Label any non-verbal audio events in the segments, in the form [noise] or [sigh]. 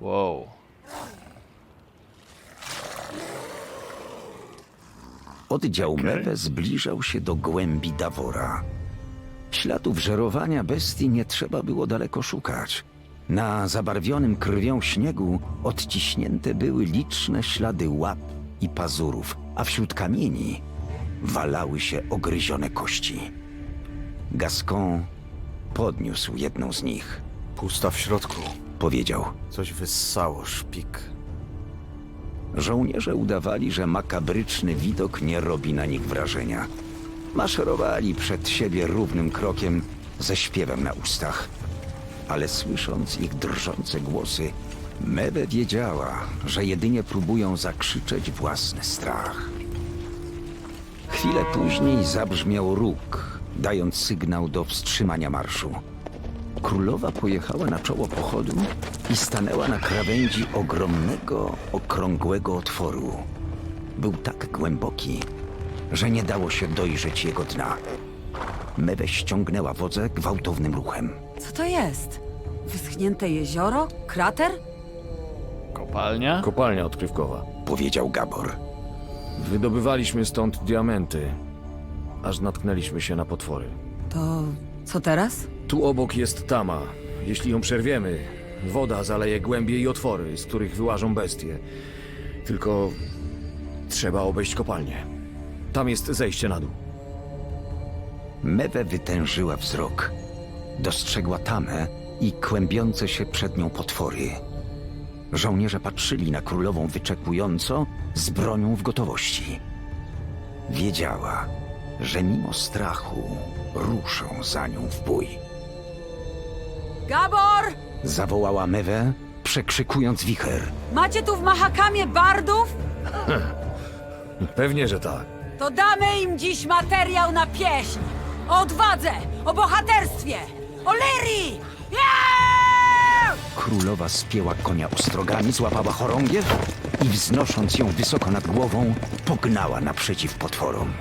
Wow. Oddział Mewe zbliżał się do głębi Davora. Śladów żerowania bestii nie trzeba było daleko szukać. Na zabarwionym krwią śniegu odciśnięte były liczne ślady łap i pazurów, a wśród kamieni walały się ogryzione kości. Gascon podniósł jedną z nich. Pusta w środku. Powiedział: Coś wyssało szpik. Żołnierze udawali, że makabryczny widok nie robi na nich wrażenia. Maszerowali przed siebie równym krokiem, ze śpiewem na ustach. Ale słysząc ich drżące głosy, Mewe wiedziała, że jedynie próbują zakrzyczeć własny strach. Chwilę później zabrzmiał róg, dając sygnał do wstrzymania marszu. Królowa pojechała na czoło pochodu i stanęła na krawędzi ogromnego, okrągłego otworu. Był tak głęboki, że nie dało się dojrzeć jego dna. Mewe ściągnęła wodze gwałtownym ruchem. Co to jest? Wyschnięte jezioro? Krater? Kopalnia? Kopalnia odkrywkowa. Powiedział Gabor. Wydobywaliśmy stąd diamenty, aż natknęliśmy się na potwory. To co teraz? Tu obok jest tama. Jeśli ją przerwiemy, woda zaleje głębie i otwory, z których wyłażą bestie. Tylko trzeba obejść kopalnię. Tam jest zejście na dół. Mewe wytężyła wzrok. Dostrzegła tamę i kłębiące się przed nią potwory. Żołnierze patrzyli na królową wyczekująco, z bronią w gotowości. Wiedziała, że mimo strachu ruszą za nią w bój. Gabor! Zawołała Mewe, przekrzykując wicher. Macie tu w Mahakamie bardów? [laughs] Pewnie, że tak. To damy im dziś materiał na pieśń! O odwadze! O bohaterstwie! O Lyrii! Królowa spięła konia ostrogami, złapała chorągiew i wznosząc ją wysoko nad głową, pognała naprzeciw potworom.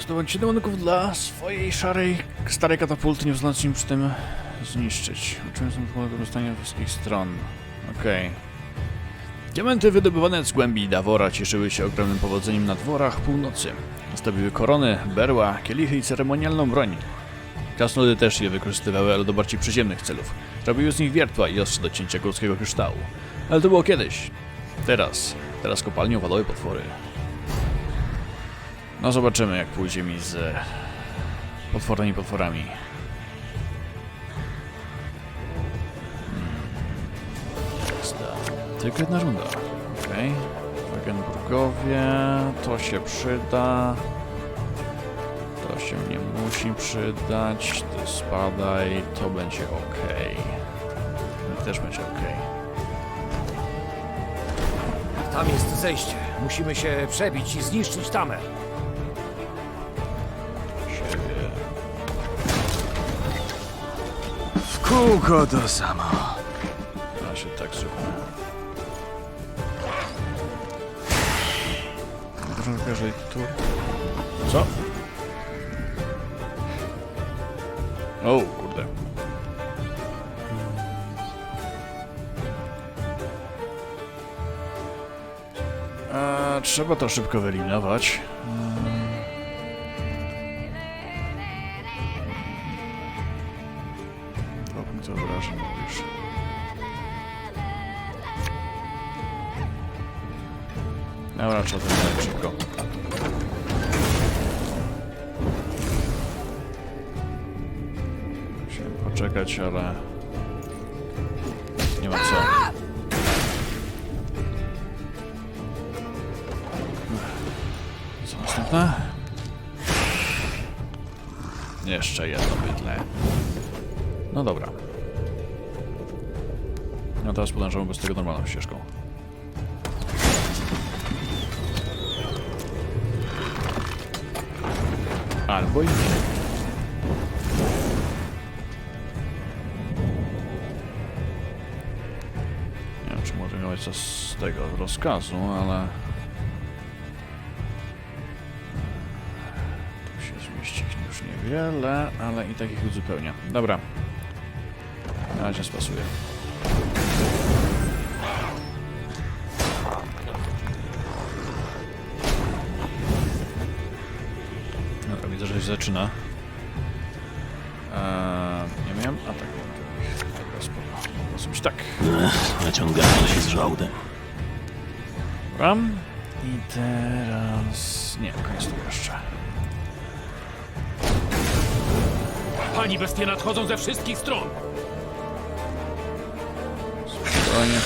Zdobądźcie demonków dla swojej szarej, starej katapulty, nie pozwalając im przy tym zniszczyć. Uczymy sobie wykorzystania wszystkich stron. Okej. Diamenty wydobywane z głębi Dawora cieszyły się ogromnym powodzeniem na dworach północy. Stawiły korony, berła, kielichy i ceremonialną broń. Krasnoludy też je wykorzystywały, ale do bardziej przyziemnych celów. Robiły z nich wiertła i ostrze do cięcia górskiego kryształu. Ale to było kiedyś. Teraz. Teraz kopalnią walały potwory. No zobaczymy jak pójdzie mi z e, potwornymi potworami. Hmm. Tykietna runda. Okej. Okay. Wagenburgowie. To się przyda. To się nie musi przydać. Ty spadaj. To będzie ok. Też będzie ok. Tam jest zejście. Musimy się przebić i zniszczyć tamę. Kółko to samo. A się tak zróbmy. Dużo wyżej tu. Co? O, kurde. A, trzeba to szybko wyeliminować. Ale... Nie ma co. Co następne? Jeszcze jedno bydle. No dobra. No teraz podążamy bez tego normalną ścieżką. Albo i nie. Z tego rozkazu, ale... Tu się zmieści już niewiele, ale i tak ich uzupełnia. Dobra. Na razie spasuję. Dobra, widzę, że się zaczyna. Tak. Naciągamy się z żołdem. Dobra. I teraz... Nie, koniec tu jeszcze. Pani bestie nadchodzą ze wszystkich stron! Spokojnie.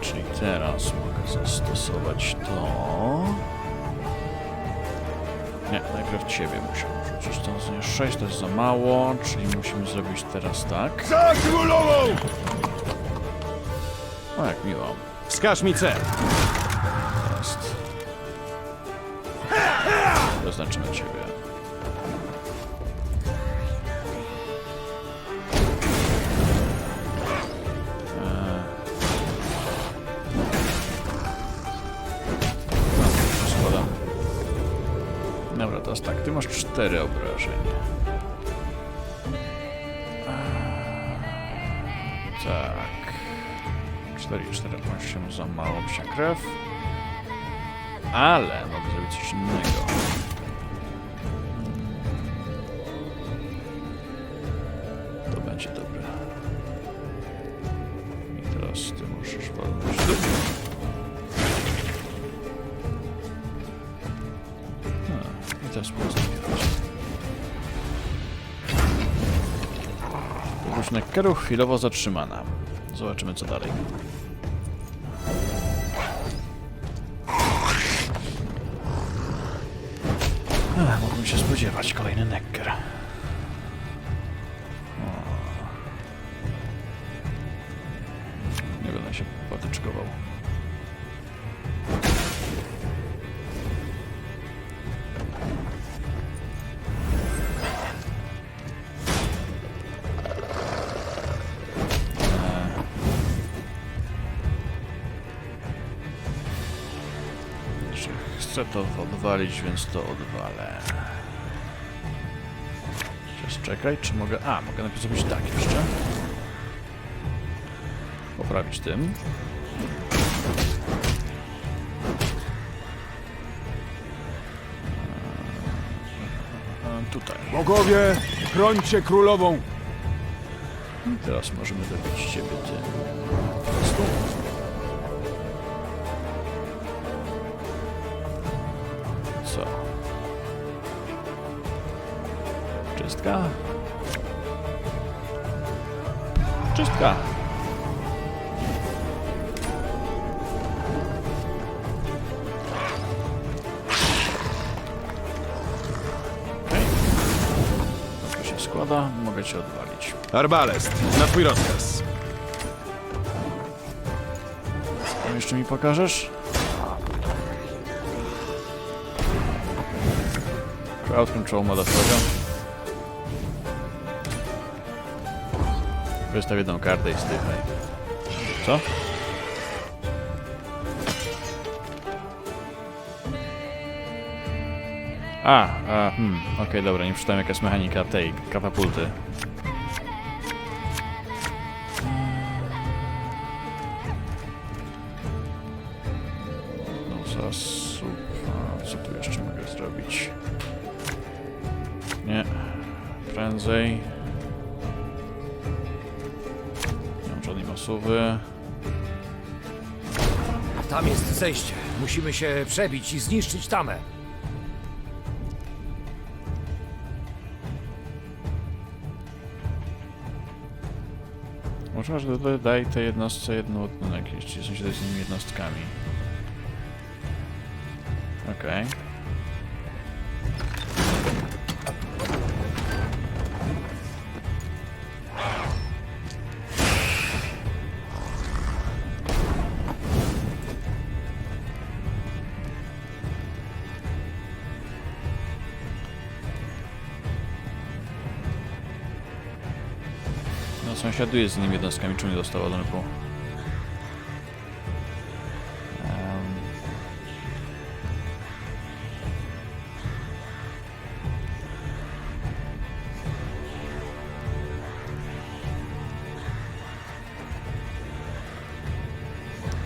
Czyli teraz mogę zastosować to. Nie, najpierw ciebie muszę To jest 6 to jest za mało, czyli musimy zrobić teraz tak. Za królową! O, jak miło. Wskaż mi cel. Jest. Zaznaczymy ciebie. Teraz tak, ty masz cztery obrażenia. Eee, Tak. 4 i 4 8 za mało psia. Ale mogę zrobić coś innego. I teraz pozabierać. Podróż chwilowo zatrzymana. Zobaczymy co dalej. Ech, mógłbym się spodziewać, kolejny Necker. Chcę to odwalić, więc to odwalę. Teraz czekaj, czy mogę... A, mogę najpierw zrobić tak jeszcze. Poprawić tym. Eee, Tutaj. Bogowie, chrońcie królową! Teraz możemy dobić ciebie tym. Co? Czystka? Czystka! To się składa, mogę cię odwalić. Arbalest, na twój rozkaz. Tam jeszcze mi pokażesz? Crowd control motherfucker. Wystaw jedną kartę i stychaj. Co? A, a hmm, okej, dobra, nie przeczytałem jaka jest mechanika tej katapulty. Musimy się przebić i zniszczyć tamę. Może że dodaj- daj tej jednostce jeden ładunek, jeśli sensie z innymi jednostkami. Okej. No sąsiaduje z nim jednostkami, czym nie dostał ładunku. Um.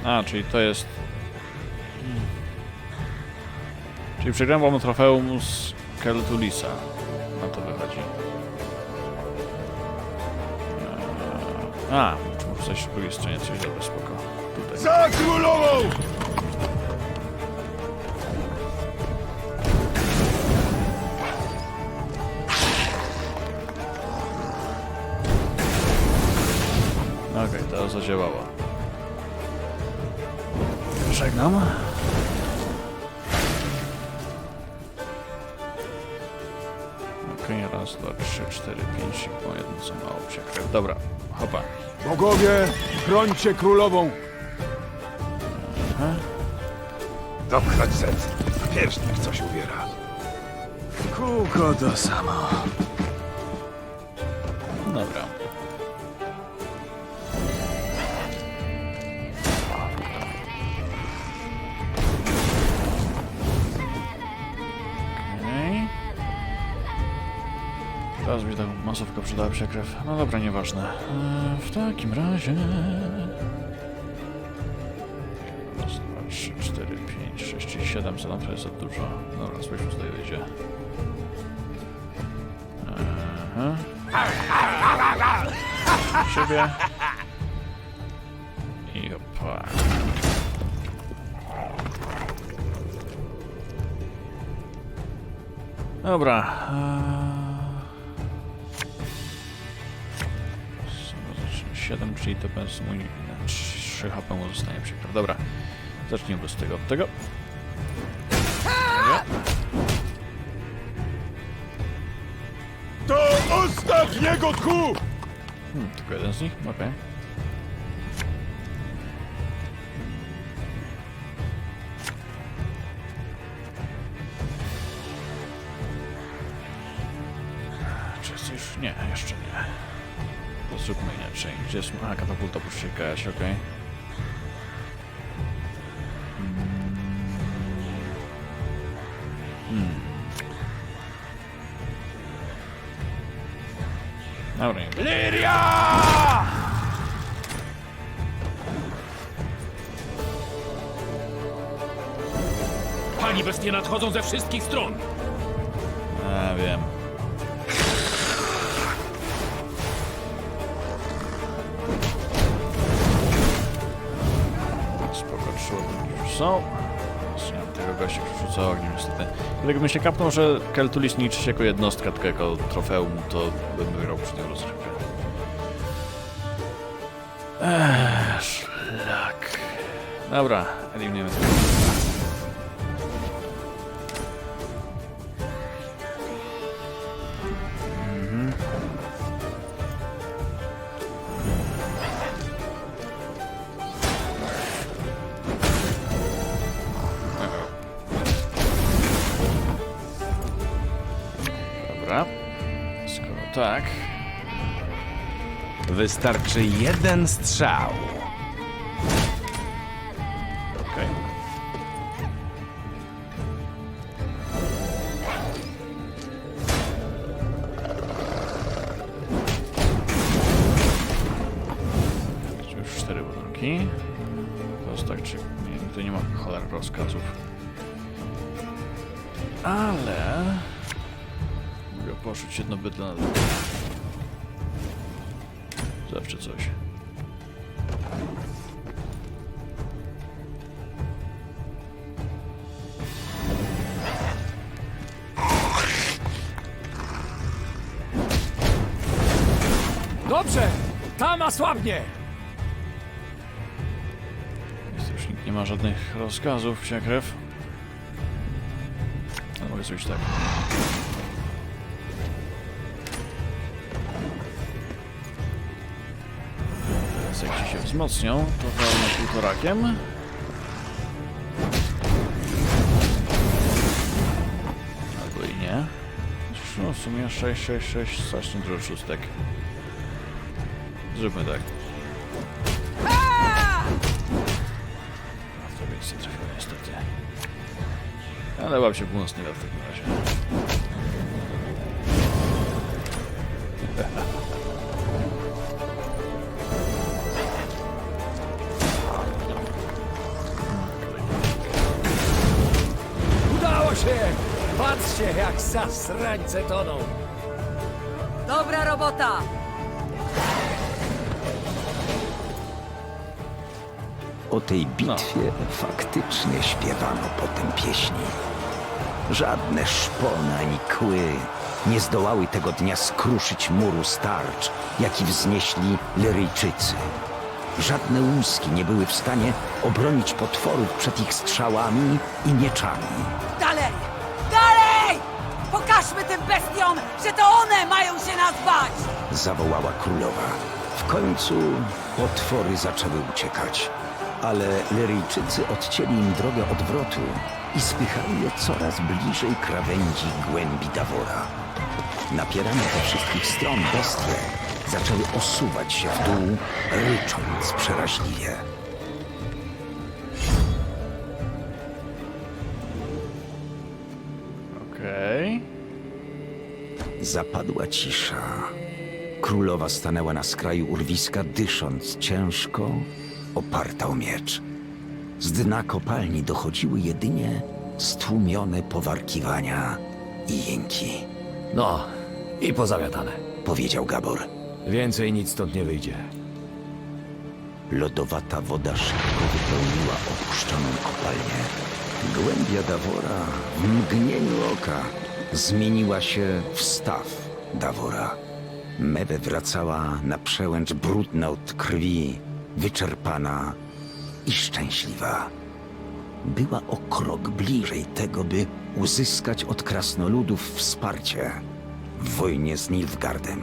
A, czyli to jest... Hmm. Czyli przegrałem wam trofeum z Keltulisa. A, muszę coś po drugiej stronie, coś dobra, spoko. Tutaj. Za królową! Okej, to zadziałało. Żegnam. Okej, raz, dwa, trzy, cztery, pięć i po jedno co mało przekrew. Dobra, hopa. Bogowie, chrońcie królową! Dopchać set. Pierśnik coś uwiera. Kółko to samo. Masówka przydała przekrew. No dobra, nieważne. Eee, w takim razie... Raz, dwa, trzy, cztery, pięć, sześć i siedem. Co nam to jest za dużo? Dobra, spójrzmy, co tutaj wyjdzie. Aha. Siebie. I opa. Dobra. 7, czyli to będzie mój 3 HP mu zostanie przykład. Dobra. Zacznijmy z tego od tego. Do ostatniego tchu! Hmm, tylko jeden z nich? Okej. Czy jest już? Nie, jeszcze nie. To zróbmy inaczej. Gdzie jest... A, katapulta puszczykać, okej. Hmm. Dobra, nie Pani bestie nadchodzą ze wszystkich stron! A, wiem. Ładunki już są. Tego gościa, który rzuca ogniem niestety. Gdybym się kapnął, że Keltulis liczy się jako jednostka, tylko jako trofeum, to bym wygrał przy tym rozrywkę. Eee, szlak. Dobra, eliminujemy tak... Wystarczy jeden strzał. Okej. Czy Już cztery ładunki. Teraz tak, czy... Nie, tutaj nie ma cholera rozkazów. Poszyć jedno bydle na drugie. Zawsze coś. Dobrze! Tama słabnie! Jest już nikt nie ma żadnych rozkazów, krew. Ale mogę zrobić tak. Się wzmocnią, to walnę półtorakiem. Albo i nie. No w sumie 6, 6, 6, strasznie dużo szóstek. Zróbmy tak. To więc nie trafiło niestety. Ale łap się północny w takim razie. [laughs] Patrzcie, jak zasrańce toną! Dobra robota! O tej bitwie faktycznie śpiewano potem pieśni. Żadne szpony ani kły nie zdołały tego dnia skruszyć muru starcz, jaki wznieśli Lyryjczycy. Żadne łuski nie były w stanie obronić potworów przed ich strzałami i mieczami. Bestiom, że to one mają się nas bać! zawołała królowa. W końcu potwory zaczęły uciekać, ale Lyryjczycy odcięli im drogę odwrotu i spychali je coraz bliżej krawędzi głębi Dawora. Napierane ze wszystkich stron bestie zaczęły osuwać się w dół, rycząc przeraźliwie. Zapadła cisza. Królowa stanęła na skraju urwiska, dysząc ciężko, oparta o miecz. Z dna kopalni dochodziły jedynie stłumione powarkiwania i jęki, No, i pozamiatane. powiedział Gabor. Więcej nic stąd nie wyjdzie. Lodowata woda szybko wypełniła opuszczoną kopalnię. Głębia Dawora w mgnieniu oka zmieniła się w staw Dawora. Mewe wracała na przełęcz brudna od krwi, wyczerpana i szczęśliwa. Była o krok bliżej tego, by uzyskać od krasnoludów wsparcie w wojnie z Nilfgaardem.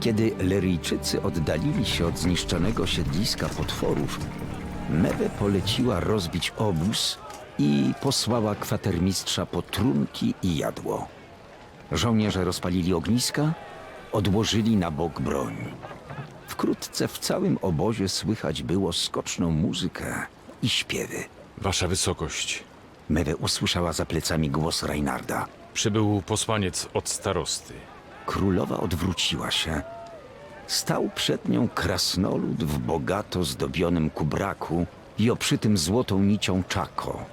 Kiedy Leryjczycy oddalili się od zniszczonego siedliska potworów, Mewe poleciła rozbić obóz i posłała kwatermistrza po trunki i jadło. Żołnierze rozpalili ogniska, odłożyli na bok broń. Wkrótce w całym obozie słychać było skoczną muzykę i śpiewy. Wasza wysokość, Mewe usłyszała za plecami głos Reinarda. przybył posłaniec od starosty. Królowa odwróciła się. Stał przed nią krasnolud w bogato zdobionym kubraku i oprzytym złotą nicią czako.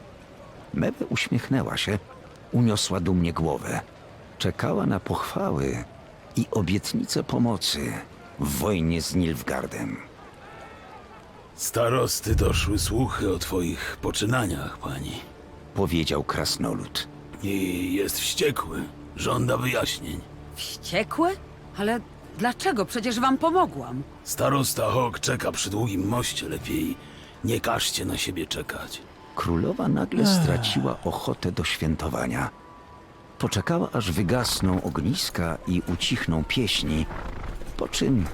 Mewe uśmiechnęła się, uniosła dumnie głowę. Czekała na pochwały i obietnice pomocy w wojnie z Nilfgaardem. Starosty doszły słuchy o twoich poczynaniach, pani. Powiedział krasnolud. I jest wściekły. Żąda wyjaśnień. Wściekły? Ale dlaczego? Przecież wam pomogłam. Starosta Hawk czeka przy długim moście. Lepiej nie każcie na siebie czekać. Królowa nagle straciła ochotę do świętowania. Poczekała, aż wygasną ogniska i ucichną pieśni, po czym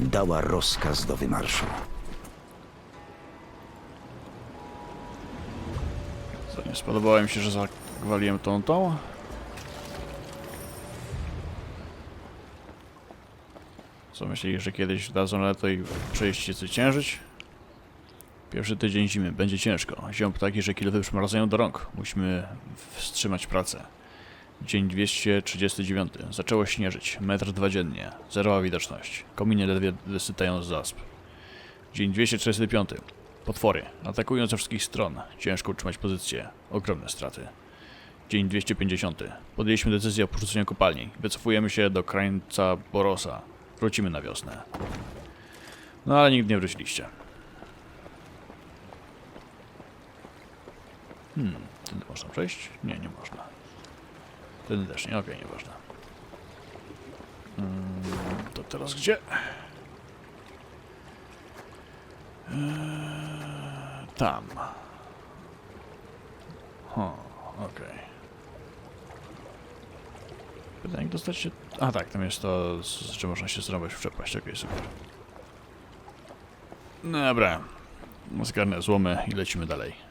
dała rozkaz do wymarszu. Co, nie spodobało mi się, że zawaliłem tą tą? Co myśleli, że kiedyś dadzą na to i przejście zwyciężyć? Pierwszy tydzień zimy. Będzie ciężko. Ziom ptaki, że kile przymrażają do rąk. Musimy wstrzymać pracę. Dzień 239. Zaczęło śnieżyć. Metr dwa dziennie. Zerowa widoczność. Kominy ledwie wysytają z zasp. Dzień 245. Potwory. Atakują ze wszystkich stron. Ciężko utrzymać pozycję. Ogromne straty. Dzień 250. Podjęliśmy decyzję o porzuceniu kopalni. Wycofujemy się do krańca Borosa. Wrócimy na wiosnę. No ale nigdy nie wróciliście. Hmm, tędy można przejść? Nie, nie można. Tędy też nie, okej, nie można. Mm, to teraz gdzie? Eee, tam. Ho, okej. Pytanie, jak dostać się... A tak, tam jest to, z czym można się zrobić w przepaść. Okej, super. Dobra. Zgarnę złomy i lecimy dalej.